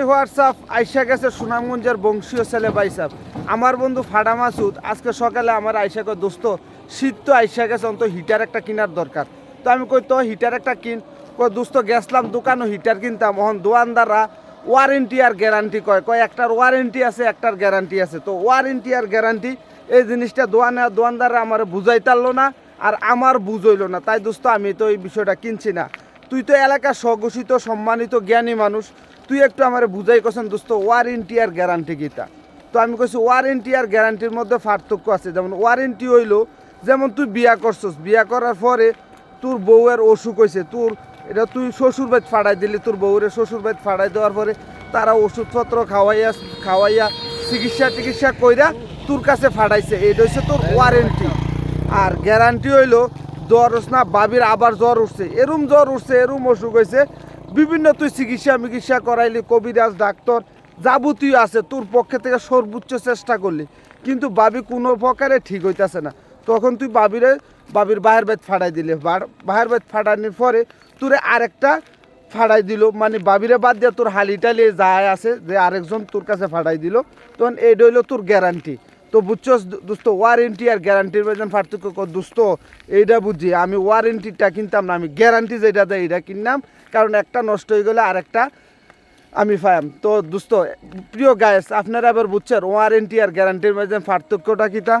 এই হোয়াটসঅ্যাপ, আইসা গেছে সুনামগঞ্জের বংশীয় ছেলে বাইসাপ আমার বন্ধু ফাডা মাসুদ, আজকে সকালে আমার আইসা কয় দোস্ত, শীত তো আইসা গেছে অন্ত হিটার একটা কেনার দরকার। তো আমি কই, তো হিটার একটা কিন। কয় দোস্ত, গেছলাম দোকানও হিটার কিনতাম। এখন দোয়ানদাররা ওয়ারেন্টি আর গ্যারান্টি কয়। কয়, একটার ওয়ারেন্টি আছে, একটার গ্যারান্টি আছে। তো ওয়ারেন্টি আর গ্যারান্টি এই জিনিসটা দোয়ানে দোয়ানদাররা আমার বুঝাই তারলো না আর আমার বুঝইলো না। তাই দোস্ত, আমি তো এই বিষয়টা কিনছি না। তুই তো এলাকার স্বঘোষিত, সম্মানিত, জ্ঞানী মানুষ। তুই একটু আমার বুঝাই করছেন দোস্ত ওয়ারেন্টি আর গ্যারান্টি গীতা তো আমি কইছি ওয়ারেন্টি আর গ্যারান্টির মধ্যে পার্থক্য আছে। যেমন ওয়ারেন্টি হইল, যেমন তুই বিয়া করছস, বিয়া করার পরে তোর বউয়ের অসুখ হয়েছে তোর এটা তুই শ্বশুর বাড়ি ফাড়াই দিলি, তোর বউরে শ্বশুর বাড়ি ফাড়াই দেওয়ার পরে তারা ওষুধপত্র খাওয়াইয়া খাওয়াইয়া চিকিৎসা টিকিৎসা কইরা তোর কাছে ফাড়াইছে। এটা হচ্ছে তোর ওয়ারেন্টি আর গ্যারান্টি হইল জ্বর না, বাবির আবার জ্বর উঠছে। এরম জ্বর উঠছে, এরম অসুখ হয়েছে বিভিন্ন তুই চিকিৎসা মিকিৎসা করাইলি, কবিরাজ, ডাক্তার, যাবতীয় আছে, তোর পক্ষে থেকে সর্বোচ্চ চেষ্টা করলি। কিন্তু বাবি কোনো প্রকারে ঠিক হইতাছে না। তখন তুই বাবিরে, বাবির বাহের বেদ ফাটাই দিলে। বাহের বেদ ফাটানোর পরে তোরে আরেকটা ফাড়াই দিল। মানে বাবিরে বাদ দিয়ে তোর হালিটালি যায় আছে, যে আরেকজন তোর কাছে ফাড়াই দিল। তখন এইটা হইল তোর গ্যারান্টি তো বুঝছ দোস্ত ওয়ারেন্টি আর গ্যারান্টির মধ্যে পার্থক্য কর দোস্ত এইটা বুঝি। আমি ওয়ারেন্টিটা কিনতাম না, আমি গ্যারান্টি যেটা দেয় এটা কিনলাম কারণ একটা নষ্ট হয়ে গেলে আরেকটা আমি পাইম তো দোস্ত, প্রিয় গায়েস আপনারা আবার বুঝছেন ওয়ারেন্টি আর গ্যারান্টির মধ্যে পার্থক্যটা কিটা